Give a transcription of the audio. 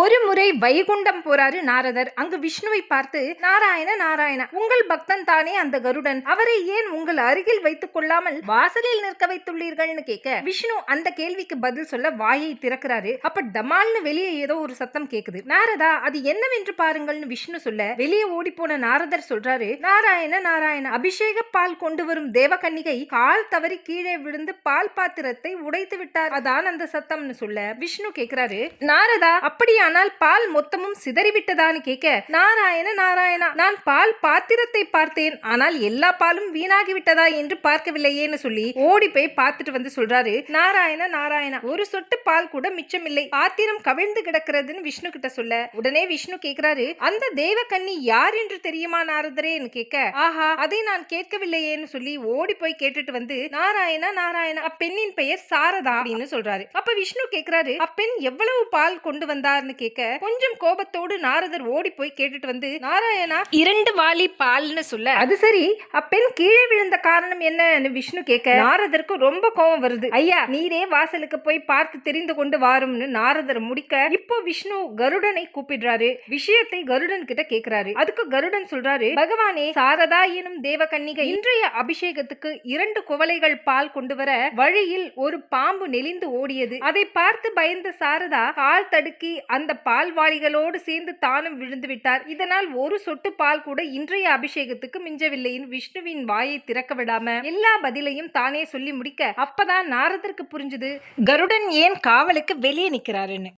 ஒரு முறை வைகுண்டம் போறாரு நாரதர். அங்கு விஷ்ணுவை பார்த்து நாராயண நாராயண உங்கள் பக்தன் தானே அந்த கருடன். அவரை ஏன் உங்கள் அருகில் வைத்துக் கொள்ளாமல் வாசலில் நிற்க வைத்துள்ளீர்கள்னு கேட்க விஷ்ணு அந்த கேள்விக்கு பதில் சொல்ல வாயை திறக்கிறாரு. அப்ப டமால்னு வெளியே ஏதோ ஒரு சத்தம் கேக்குது. நாரதா அது என்னவென்று பாருங்கள்னு விஷ்ணு சொல்ல வெளியே ஓடி போன நாரதர் சொல்றாரு நாராயண நாராயண அபிஷேக பால் கொண்டு வரும் தேவகன்னிகை கால் தவறி கீழே விழுந்து பால் பாத்திரத்தை உடைத்து விட்டார். அதான் அந்த சத்தம்னு சொல்ல விஷ்ணு கேக்குறாரு நாரதா அப்படியானால் பால் மொத்தமும் சிதறிவிட்டதான்னு கேட்க நாராயண நாராயணா நான் பால் பாத்திரத்தை பார்த்தேன். ஆனால் எல்லா பாலும் வீணாகி விட்டதா என்று பார்க்கவில்லையேன்னு சொல்லி ஓடி போய் பார்த்துட்டு வந்து சொல்றாரு. நாராயண நாராயணா ஒரு சொட்டு பால் கூட மிச்சமில்லை. பாத்திரம் கவிழ்ந்து கிடக்கிறதுன்னு விஷ்ணு கிட்ட சொல்ல. உடனே விஷ்ணு கேக்குறாரு அந்த தேவகன்னி யார் என்று தெரியுமா நாரதரேன்னு கேட்க ஆஹா அதை நான் கேட்கவில்லையேன்னு சொல்லி ஓடி போய் கேட்டுட்டு வந்து நாராயண நாராயண அப்பெண்ணின் பெயர் சாரதா அப்படின்னு சொல்றாரு. அப்ப விஷ்ணு கேக்குறாரு அப்பெண் எவ்வளவு பால் கொண்டு வந்தார்னு கேட்க கொஞ்சம் கோபத்தோடு நாரதர் ஓடி போய் கேட்டுட்டு வந்து நாராயணா! இரண்டு வாளி பால்னு சொல்ல. அது சரி அப்பெண் கீழே விழுந்த காரணம் என்னன்னு விஷ்ணு கேட்க நாரதருக்கு ரொம்ப கோபம் வருது. ஐயா நீரே வாசலுக்கு போய் பார்த்து தெரிந்து கொண்டு வாரும்னு நாரதர் முடிக்க இப்போ விஷ்ணு கருடனை கூப்பிடுறாரு. விஷயத்தை கருடன் கிட்ட கேக்குறாரு. அதுக்கு கருடன் சொல்றாரு பகவானே சாரதா எனும் தேவகன்னிகை இன்றைய அபிஷேகத்துக்கு இரண்டு குவளைகள் பால் கொண்டு வர வழியில் ஒரு பாம்பு நெளிந்து ஓடியது. அதை பார்த்து பயந்த சாரதா கால் தடுக்கி அந்த அந்த பால்வாளிகளோடு சேர்ந்து தானும் விழுந்து விட்டார். இதனால் ஒரு சொட்டு பால் கூட இன்றைய அபிஷேகத்துக்கு மிஞ்சவில்லையின் விஷ்ணுவின் வாயை திறக்க விடாம எல்லா பதிலையும் தானே சொல்லி முடிக்க அப்பதான் நாரதற்கு புரிஞ்சுது. கருடன் ஏன் காவலுக்கு வெளியே நிக்கிறாருன்னு